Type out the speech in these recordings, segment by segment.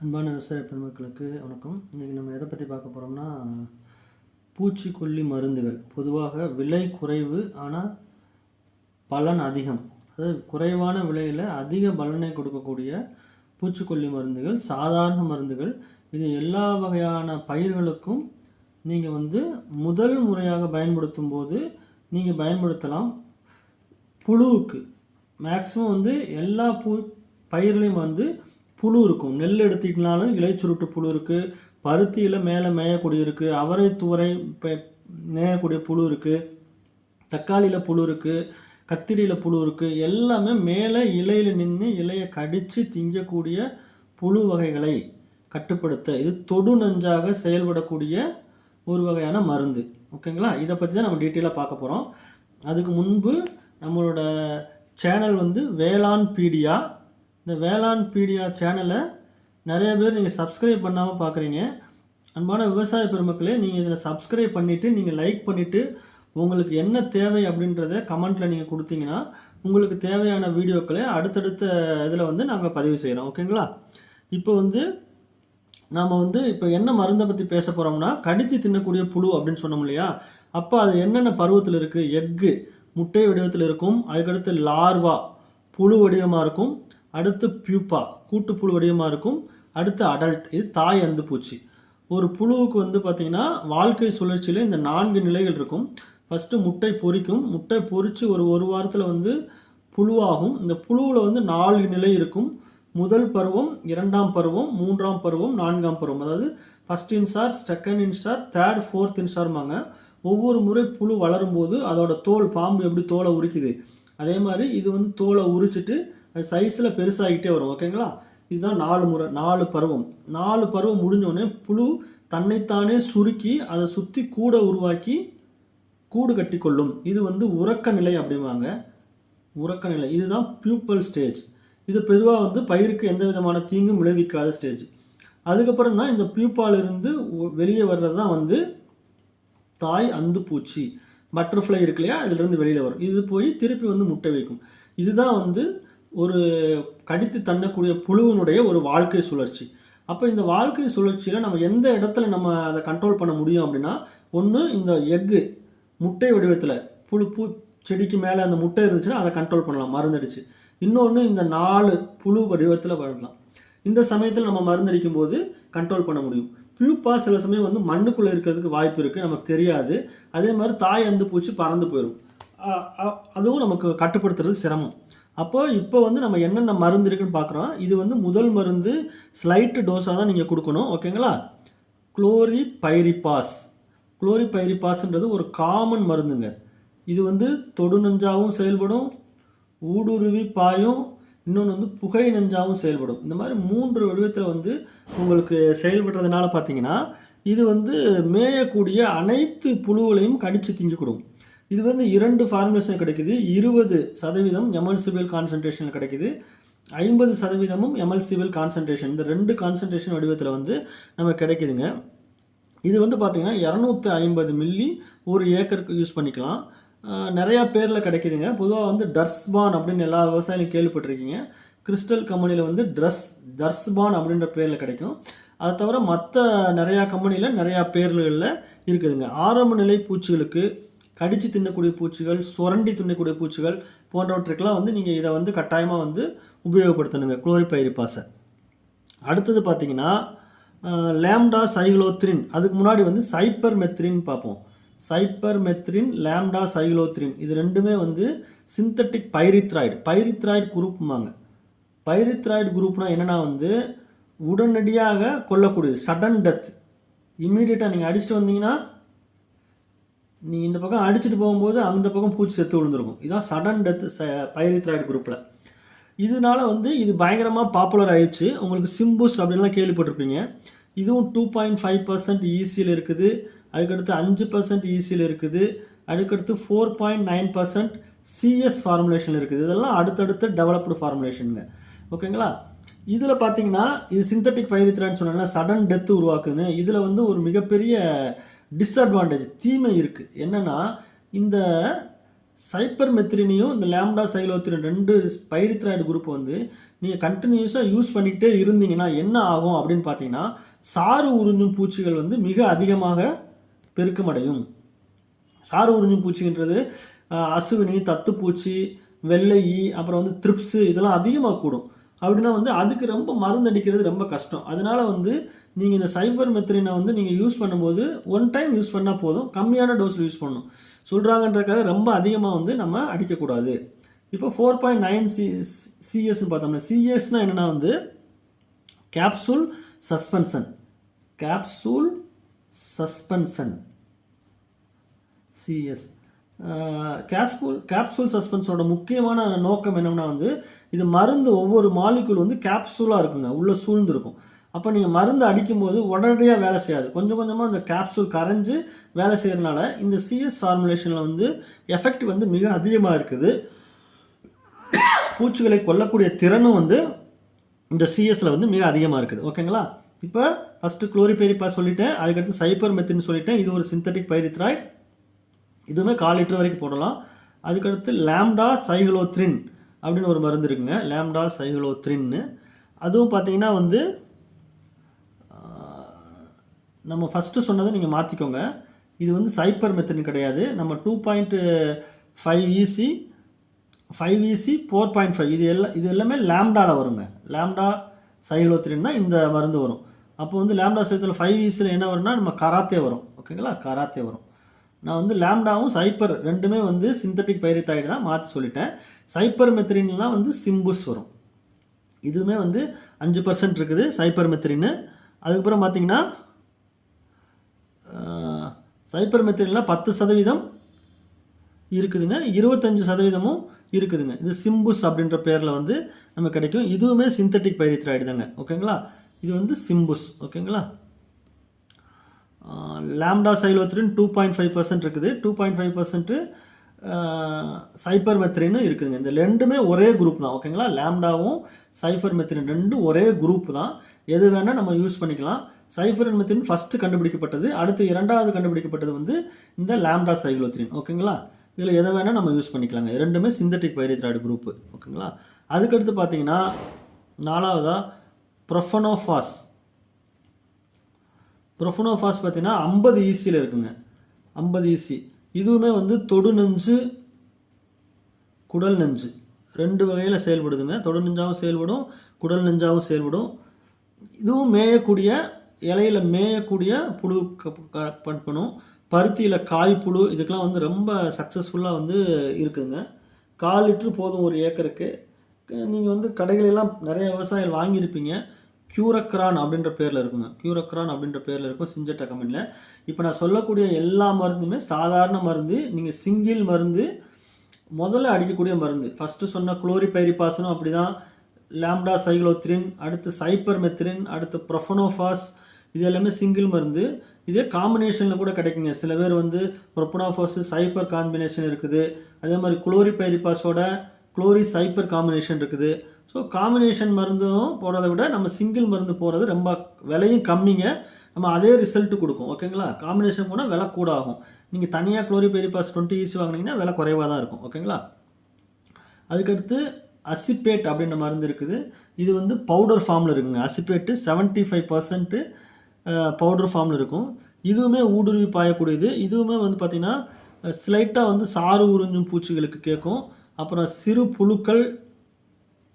அன்பான விவசாய பெருமக்களுக்கு வணக்கம். இன்றைக்கி நம்ம எதை பற்றி பார்க்க போகிறோம்னா பூச்சிக்கொல்லி மருந்துகள். பொதுவாக விலை குறைவு ஆனால் பலன் அதிகம். அதாவது குறைவான விலையில் அதிக பலனை கொடுக்கக்கூடிய பூச்சிக்கொல்லி மருந்துகள் சாதாரண மருந்துகள். இது எல்லா வகையான பயிர்களுக்கும் நீங்கள் வந்து முதல் முறையாக பயன்படுத்தும் போது நீங்கள் பயன்படுத்தலாம். புழுவுக்கு. மேக்ஸிமம் வந்து எல்லா பூ பயிர்களையும் வந்து புழு இருக்கும். நெல் எடுத்துக்கினாலும் இலைச்சுருட்டு புழு இருக்குது பருத்தியில் மேலே மேயக்கூடிய இருக்குது அவரை துவரை மேயக்கூடிய புழு இருக்குது தக்காளியில் புழு இருக்குது கத்திரியில் புழு இருக்குது எல்லாமே மேலே இலையில் நின்று இலையை கடித்து திங்கக்கூடிய புழு வகைகளை கட்டுப்படுத்த இது தொடு நஞ்சாக செயல்படக்கூடிய ஒரு வகையான மருந்து. ஓகேங்களா? இதை பற்றி தான் நம்ம டீட்டெயிலாக பார்க்க போகிறோம் அதுக்கு முன்பு நம்மளோட சேனல் வந்து வேளாண் பீடியா இந்த வேளாண் பீடியா சேனலை நிறைய பேர் நீங்கள் சப்ஸ்கிரைப் பண்ணாமல் பார்க்குறீங்க அன்பான விவசாய பெருமக்களே நீங்கள் இதில் சப்ஸ்கிரைப் பண்ணிவிட்டு நீங்கள் லைக் பண்ணிவிட்டு உங்களுக்கு என்ன தேவை அப்படின்றத கமெண்ட்டில் நீங்கள் கொடுத்தீங்கன்னா உங்களுக்கு தேவையான வீடியோக்களை அடுத்தடுத்த இதில் வந்து நாங்கள் பதிவு செய்கிறோம் ஓகேங்களா இப்போ வந்து நாம் வந்து இப்போ என்ன மருந்தை பற்றி பேச போகிறோம்னா கடித்து தின்னக்கூடிய புழு அப்படின்னு சொன்னோம் இல்லையா? அப்போ அது என்னென்ன பருவத்தில் இருக்குது எக்கு முட்டை வடிவத்தில் இருக்கும். அதுக்கடுத்து லார்வா புழு வடிவமாக இருக்கும். அடுத்து பியூப்பா கூட்டுப்புழு வடிவமாக இருக்கும். அடுத்து அடல்ட் இது தாய் அந்து பூச்சி. ஒரு புழுவுக்கு வந்து பார்த்திங்கன்னா வாழ்க்கை சுழற்சியில் இந்த நான்கு நிலைகள் இருக்கும். ஃபஸ்ட்டு முட்டை பொரிக்கும். முட்டை பொரித்து ஒரு ஒரு வாரத்தில் வந்து புழுவாகும். இந்த புழுவில் வந்து நாலு நிலை இருக்கும். முதல் பருவம் இரண்டாம் பருவம் மூன்றாம் பருவம் நான்காம் பருவம். அதாவது first instar second instar third fourth இன்ஸ்டார்மாங்க ஒவ்வொரு முறை புழு வளரும்போது அதோட தோல் பாம்பு எப்படி தோலை உரிக்குது? அதே மாதிரி இது வந்து தோலை உரிச்சிட்டு அது சைஸில் பெருசாகிட்டே வரும் ஓகேங்களா இதுதான் நாலு முறை நாலு பருவம். நாலு பருவம் முடிஞ்சோடனே புழு தன்னைத்தானே சுருக்கி அதை சுற்றி கூடை உருவாக்கி கூடு கட்டி கொள்ளும் இது வந்து உறக்க நிலை அப்படிம்பாங்க. உறக்க நிலை இதுதான் பியூப்பல் ஸ்டேஜ் இது பொதுவாக வந்து பயிருக்கு எந்த விதமான தீங்கும் விளைவிக்காத ஸ்டேஜ் அதுக்கப்புறம் தான் இந்த பியூப்பாலிருந்து வெளியே வர்றது தான் வந்து தாய் அந்து பூச்சி. பட்டர்ஃப்ளை இருக்கு இல்லையா? இதுலேருந்து வெளியில் வரும். இது போய் திருப்பி வந்து முட்டை வைக்கும். இதுதான் வந்து ஒரு கடித்து தண்ணக்கூடிய புழுவினுடைய ஒரு வாழ்க்கை சுழற்சி. அப்போ இந்த வாழ்க்கை சுழற்சியில் நம்ம எந்த இடத்துல நம்ம அதை கண்ட்ரோல் பண்ண முடியும் அப்படின்னா ஒன்று இந்த எக்கு முட்டை வடிவத்தில் புழு பூ செடிக்கு மேலே அந்த முட்டை இருந்துச்சுன்னா அதை கண்ட்ரோல் பண்ணலாம் மருந்தடிச்சு. இன்னொன்று இந்த நாலு புழு வடிவத்தில் வரலாம் இந்த சமயத்தில் நம்ம மருந்தடிக்கும் போது கண்ட்ரோல் பண்ண முடியும். பியூப்பா சில சமயம் வந்து மண்ணுக்குள்ளே இருக்கிறதுக்கு வாய்ப்பு இருக்குது நமக்கு தெரியாது. அதே மாதிரி தாய் அந்து பூச்சி பறந்து போயிடும் அதுவும் நமக்கு கட்டுப்படுத்துறது சிரமம். அப்போ இப்போ வந்து நம்ம என்னென்ன மருந்து இருக்குன்னு பார்க்குறோம். இது வந்து முதல் மருந்து ஸ்லைட்டு டோஸாக தான் நீங்கள் கொடுக்கணும். ஓகேங்களா குளோரி பைரிபாஸ் குளோரி பைரிபாஸ்ன்றது ஒரு காமன் மருந்துங்க. இது வந்து தொடு நஞ்சாவும் செயல்படும் ஊடுருவி பாயும் இன்னொன்று வந்து புகை நஞ்சாவும் செயல்படும். இந்த மாதிரி மூன்று வடிவத்தில் வந்து உங்களுக்கு செயல்படுறதுனால பார்த்தீங்கன்னா இது வந்து மேயக்கூடிய அனைத்து புழுக்களையும் கடித்து திங்கக்கூடும் இது வந்து இரண்டு ஃபார்முலேஷன் கிடைக்குது. இருபது சதவீதம் எமல்சிபிள் கான்சன்ட்ரேஷன் கிடைக்குது. ஐம்பது சதவீதமும் எமல்சிபிள் கான்சன்ட்ரேஷன் இந்த ரெண்டு கான்சன்ட்ரேஷன் வடிவத்தில் வந்து நமக்கு கிடைக்குதுங்க. இது வந்து பார்த்திங்கன்னா இரநூத்தி ஐம்பது மில்லி ஒரு ஏக்கருக்கு யூஸ் பண்ணிக்கலாம். நிறையா பேரில் கிடைக்குதுங்க. பொதுவாக வந்து டர்ஸ்பான் அப்படின்னு எல்லா விவசாயிகளும் கேள்விப்பட்டிருக்கீங்க. கிறிஸ்டல் கம்பெனியில் வந்து ட்ரஸ் டர்ஸ்பான் அப்படின்ற பேரில் கிடைக்கும். அதை தவிர மற்ற நிறையா கம்பெனியில் நிறையா பேர்களில் இருக்குதுங்க. ஆரம்ப நிலை பூச்சிகளுக்கு கடித்து தின்னக்கூடிய பூச்சிகள் சுரண்டி தின்னக்கூடிய பூச்சிகள் போன்றவற்றுக்கெல்லாம் வந்து நீங்கள் இதை வந்து கட்டாயமாக வந்து உபயோகப்படுத்தணுங்க குளோரிபைரிபாஸை. அடுத்தது பார்த்தீங்கன்னா லேம்டா சைக்ளோத்ரின். அதுக்கு முன்னாடி வந்து சைப்பர் மெத்ரின் பார்ப்போம். Cypermethrin lambda cyhalothrin. இது ரெண்டுமே வந்து சிந்தட்டிக் பைரித்ராய்டு. பைரித்ராய்டு குரூப்புமாங்க பைரித்ராய்டு குரூப்னால் என்னன்னா வந்து உடனடியாக கொல்லக்கூடியது சடன் டெத். இம்மீடியட்டாக நீங்கள் அடிச்சுட்டு வந்தீங்கன்னா நீங்கள் இந்த பக்கம் அடிச்சுட்டு போகும்போது அந்த பக்கம் பூச்சி செத்து விழுந்துருக்கும். இதுதான் சடன் டெத் பைரித்ராய்டு குரூப்பில் இதனால வந்து இது பயங்கரமாக பாப்புலர் ஆயிடுச்சு. உங்களுக்கு சிம்புஸ் அப்படின்லாம் கேள்விப்பட்டிருப்பீங்க. இதுவும் டூ பாயிண்ட் ஃபைவ் பர்சன்ட் ஈஸியில் இருக்குது. அதுக்கடுத்து அஞ்சு பர்சன்ட் ஈஸியில் இருக்குது. அதுக்கடுத்து four point nine percent CS formulation இருக்குது. இதெல்லாம் அடுத்தடுத்த டெவலப்டு ஃபார்முலேஷனுங்க ஓகேங்களா இதில் பார்த்தீங்கன்னா இது சிந்தட்டிக் பயிரித்திரான்னு சொன்னால சடன் டெத்து உருவாக்குதுன்னு. இதில் வந்து ஒரு மிகப்பெரிய டிஸ்அட்வான்டேஜ் தீமை இருக்குது என்னென்னா இந்த சைப்பர் மெத்ரினையும் இந்த லேம்டா சைலோத்திரின் ரெண்டு பைரித்ராய்டு குரூப் வந்து நீங்கள் கண்டினியூஸாக யூஸ் பண்ணிக்கிட்டே இருந்தீங்கன்னா என்ன ஆகும் அப்படின்னு பார்த்தீங்கன்னா சாறு உறிஞ்சும் பூச்சிகள் வந்து மிக அதிகமாக பெருக்கமடையும். சாறு உறிஞ்சும் பூச்சின்றது அசுவினி தத்துப்பூச்சி வெள்ளை ஈ அப்புறம் வந்து த்ரிப்ஸு இதெல்லாம் அதிகமாக கூடும். அப்படின்னா வந்து அதுக்கு ரொம்ப மருந்து அடிக்கிறது ரொம்ப கஷ்டம். அதனால் வந்து நீங்கள் இந்த சைபர் மெத்ரினை வந்து நீங்கள் யூஸ் பண்ணும்போது ஒன் டைம் யூஸ் பண்ணால் போதும். கம்மியான டோஸில் யூஸ் பண்ணணும். சொல்கிறாங்கன்றதுக்காக ரொம்ப அதிகமாக வந்து நம்ம அடிக்கக்கூடாது. இப்போ ஃபோர் பாயிண்ட் நைன் சி சிஎஸ்ன்னு பார்த்தோம்னா சிஎஸ்னால் என்னென்னா வந்து capsule suspension capsule suspension CS capsule capsule சஸ்பென்ஸோட முக்கியமான நோக்கம் என்னென்னா வந்து இது மருந்து ஒவ்வொரு மாலிகுல் வந்து கேப்சூலாக இருக்குங்க. உள்ளே சூழ்ந்துருக்கும். அப்போ நீங்கள் மருந்து அடிக்கும்போது உடனடியாக வேலை செய்யாது. கொஞ்சம் கொஞ்சமாக அந்த கேப்சூல் கரைஞ்சு வேலை செய்கிறனால இந்த சிஎஸ் ஃபார்முலேஷனில் வந்து எஃபெக்ட் வந்து மிக அதிகமாக இருக்குது. பூச்சிகளை கொல்லக்கூடிய திறனும் வந்து இந்த சிஎஸ்ல வந்து மிக அதிகமாக இருக்குது. ஓகேங்களா இப்போ ஃபஸ்ட்டு குளோரிபெரிப்பா சொல்லிட்டேன். அதுக்கடுத்து சைப்பர் மெத்தின்னு சொல்லிட்டேன். இது ஒரு சிந்தட்டிக் பைரித்ராய்ட் இதுவுமே கால் லிட்டர் வரைக்கும் போடலாம். அதுக்கடுத்து லேம்டா சைகுலோத்ரின் அப்படின்னு ஒரு மருந்து இருக்குங்க. லேம்டா சைகுலோத்ரின்னு அதுவும் பார்த்தீங்கன்னா வந்து நம்ம ஃபஸ்ட்டு சொன்னதை நீங்கள் மாற்றிக்கோங்க இது வந்து சைப்பர் மெத்தட் கிடையாது. நம்ம two point five EC five EC four point five இது எல்லாம் இது எல்லாமே லேம்டாவில் வருங்க. லேம்டா சைலோத்ரின் தான் இந்த மருந்து வரும். அப்போ வந்து லேம்டா சைத்தில் ஃபைவ் இசியில் என்ன வரும்னா நம்ம கராத்தே வரும். ஓகேங்களா கராத்தே வரும். நான் வந்து லேம்டாவும் சைப்பர் ரெண்டுமே வந்து சிந்தட்டிக் பைரித்தாய்டு தான் மாற்றி சொல்லிட்டேன். சைப்பர் மெத்ரின்லாம் வந்து சிம்புஸ் வரும். இதுவுமே வந்து அஞ்சு பர்சன்ட் இருக்குது சைப்பர் மெத்திரின்னு அதுக்கப்புறம் பார்த்தீங்கன்னா சைப்பர் மெத்ரினில் பத்து சதவீதம் இருக்குதுங்க. இருபத்தஞ்சு சதவீதமும் இருக்குதுங்க. இது சிம்புஸ் அப்படின்ற பேரில் வந்து நம்ம கிடைக்கும். இதுவுமே சிந்தட்டிக் பைரித்ராய்டு தாங்க. ஓகேங்களா? இது வந்து சிம்புஸ் ஓகேங்களா? Lambda cyhalothrin two point five percent இருக்குது. டூ பாயிண்ட் ஃபைவ் பர்சன்ட்டு சைப்பர் மெத்ரின்னு இருக்குதுங்க. இந்த ரெண்டுமே ஒரே குரூப் தான். ஓகேங்களா? லேம்டாவும் சைஃபர் மெத்ரின் ரெண்டும் ஒரே குரூப் தான். எது வேணால் நம்ம யூஸ் பண்ணிக்கலாம். சைஃபர் மெத்தின் ஃபஸ்ட்டு கண்டுபிடிக்கப்பட்டது அடுத்து இரண்டாவது கண்டுபிடிக்கப்பட்டது வந்து இந்த லேம்டா சைக்ளோத்ரின் ஓகேங்களா? இதில் எதை வேணால் நம்ம யூஸ் பண்ணிக்கலாங்க. ரெண்டுமே சிந்தட்டிக் பைரித்ராய்டு குரூப்பு ஓகேங்களா? அதுக்கடுத்து பார்த்தீங்கன்னா நாலாவதாக ப்ரொஃபனோஃபாஸ் ப்ரொஃபனோஃபாஸ் பார்த்தீங்கன்னா ஐம்பது ஈசியில் இருக்குங்க. ஐம்பது ஈசி இதுவுமே வந்து தொடு நெஞ்சு குடல் நெஞ்சு. ரெண்டு வகையில் செயல்படுதுங்க. தொடு நெஞ்சாகவும் செயல்படும் குடல் நெஞ்சாகவும் செயல்படும். இதுவும் மேயக்கூடிய இலையில மேயக்கூடிய புழு க- க- கட் பண்ணும் பருத்தியில் காய் புழு இதுக்கெல்லாம் வந்து ரொம்ப சக்ஸஸ்ஃபுல்லாக வந்து இருக்குதுங்க. கால் லிட்ரு போதும் ஒரு ஏக்கருக்கு. நீங்கள் வந்து கடைகளெல்லாம் நிறைய விவசாயிகள் வாங்கியிருப்பீங்க. கியூரக்ரான் அப்படின்ற பேரில் இருக்குங்க. கியூரக்ரான் அப்படின்ற பேரில் இருக்கும் சிஞ்சட்டா கம்பெனியில் இப்போ நான் சொல்லக்கூடிய எல்லா மருந்துமே சாதாரண மருந்து நீங்கள் சிங்கிள் மருந்து முதல்ல அடிக்கக்கூடிய மருந்து. ஃபஸ்ட்டு சொன்ன குளோரிபைரிபாசனும் அப்படி தான் லேம்டா சைக்ளோத்ரின் அடுத்து சைப்பர் மெத்ரின் அடுத்து ப்ரொஃபனோஃபாஸ் இது எல்லாமே சிங்கிள் மருந்து. இதே காம்பினேஷனில் கூட கிடைக்குங்க. சில பேர் வந்து ப்ரொப்பனோஃபாஸ் சைப்பர் காம்பினேஷன் இருக்குது. அதே மாதிரி குளோரிபைரிபாஸோட குளோரி சைப்பர் காம்பினேஷன் இருக்குது. ஸோ காம்பினேஷன் மருந்தும் போடுறதை விட நம்ம சிங்கிள் மருந்து போடுறது ரொம்ப விலையும் கம்மிங்க. நம்ம அதே ரிசல்ட்டு கொடுக்கும். ஓகேங்களா காம்பினேஷன் போனால் விலை கூட ஆகும் நீங்கள் தனியாக குளோரிபெரிபாஸ் டுவெண்ட்டி ஈஸி வாங்குனீங்கன்னா விலை குறைவாக தான் இருக்கும். ஓகேங்களா அதுக்கடுத்து அசிப்பேட் அப்படின்ற மருந்து இருக்குது. இது வந்து பவுடர் ஃபார்மில் இருக்குங்க. Acephate seventy five percent powder ஃபார்மில் இருக்கும். இதுவுமே ஊடுருவி பாயக்கூடியது. இதுவுமே வந்து பார்த்திங்கன்னா ஸ்லைட்டாக வந்து சாறு உறிஞ்சும் பூச்சிகளுக்கு கேட்கும். அப்புறம் சிறு புழுக்கள்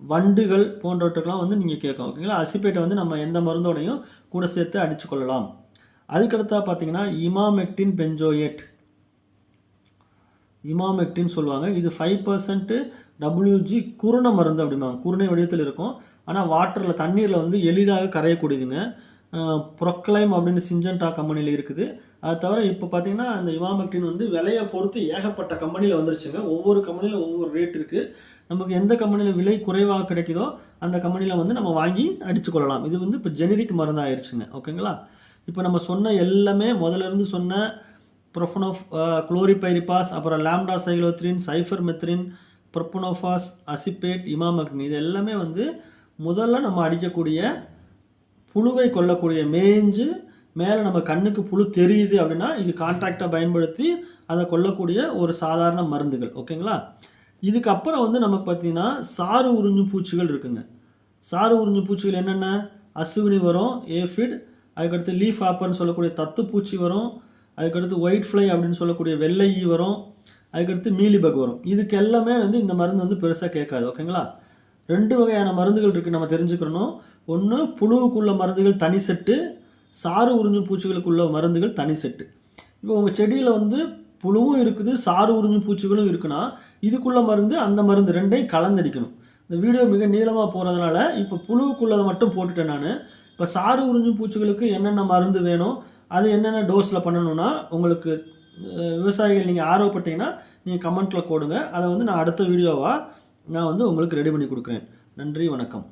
வண்டுகள் போன்றவற்றுக்கெல்லாம் வந்து நீங்கள் கேட்கும் ஓகேங்களா அசிப்பேட்டை வந்து நம்ம எந்த மருந்தோடையும் கூட சேர்த்து அடித்து கொள்ளலாம். அதுக்கடுத்தா பார்த்தீங்கன்னா இமாமெக்டின் பென்ஜோயேட் இமாமெக்டின் சொல்லுவாங்க. இது ஃபைவ் பர்சன்ட்டு டபிள்யூஜி குருண மருந்து அப்படிம்பாங்க. குருணை வடிவத்தில் இருக்கும். ஆனால் வாட்டரில் தண்ணீரில் வந்து எளிதாக கரையக்கூடியதுங்க. ப்ரொக்ளைம் அப்படின்னு சிஞ்சன்டா கம்பெனியில் இருக்குது. அது தவிர இப்போ பார்த்தீங்கன்னா அந்த இவாமெக்டின் வந்து விலையை பொறுத்து ஏகப்பட்ட கம்பெனியில் வந்துருச்சுங்க. ஒவ்வொரு கம்பெனியில் ஒவ்வொரு ரேட் இருக்குது நமக்கு எந்த கம்பெனியில் விலை குறைவாக கிடைக்குதோ அந்த கம்பெனியில் வந்து நம்ம வாங்கி அடித்து கொள்ளலாம் இது வந்து இப்போ ஜெனரிக் மருந்து ஆயிடுச்சுங்க ஓகேங்களா? இப்போ நம்ம சொன்ன எல்லாமே முதல்ல இருந்து சொன்ன ப்ரொஃபனோஃப் குளோரிபைரிபாஸ் அப்புறம் lambda cyhalothrin cypermethrin profenofos acephate இமாமக்னி இது எல்லாமே வந்து முதல்ல நம்ம அடிக்கக்கூடிய புழுவை கொல்லக்கூடிய மேய்ஞ்சு மேலே நம்ம கண்ணுக்கு புழு தெரியுது அப்படின்னா இது கான்ட்ராக்டை பயன்படுத்தி அதை கொல்லக்கூடிய ஒரு சாதாரண மருந்துகள் ஓகேங்களா? இதுக்கப்புறம் வந்து நமக்கு பார்த்தீங்கன்னா சாறு உறிஞ்சு பூச்சிகள் இருக்குங்க. சாறு உறிஞ்சு பூச்சிகள் என்னென்ன? அசுவினி வரும் ஏஃபிட் அதுக்கடுத்து லீஃப் ஆப்பர்னு சொல்லக்கூடிய தத்து பூச்சி வரும் அதுக்கடுத்து ஒயிட் ஃப்ளை அப்படின்னு சொல்லக்கூடிய வெள்ளை ஈ வரும் அதுக்கடுத்து மீலிபக் வரும். இதுக்கு எல்லாமே வந்து இந்த மருந்து வந்து பெருசாக கேட்காது ஓகேங்களா? ரெண்டு வகையான மருந்துகள் இருக்குது நம்ம தெரிஞ்சுக்கணும். ஒன்று புழுவுக்குள்ள மருந்துகள் தனி செட்டு சாறு உறிஞ்சும் பூச்சிகளுக்குள்ள மருந்துகள் தனி செட்டு. இப்போ உங்கள் செடியில் வந்து புழுவும் இருக்குது சாறு உறிஞ்சும் பூச்சிகளும் இருக்குன்னா இதுக்குள்ள மருந்து அந்த மருந்து ரெண்டையும் கலந்தடிக்கணும். இந்த வீடியோ மிக நீளமாக போகிறதுனால இப்போ புழுவுக்குள்ளதை மட்டும் போட்டுட்டேன் நான். இப்போ சாறு உறிஞ்சும் பூச்சிகளுக்கு என்னென்ன மருந்து வேணும் அது என்னென்ன டோஸில் பண்ணணும்னா உங்களுக்கு விவசாயிகள் நீங்கள் ஆர்வப்பட்டீங்கன்னா நீங்கள் கமெண்ட்டில் கொடுங்க அதை வந்து நான் அடுத்த வீடியோவாக நான் வந்து உங்களுக்கு ரெடி பண்ணி கொடுக்குறேன். நன்றி வணக்கம்.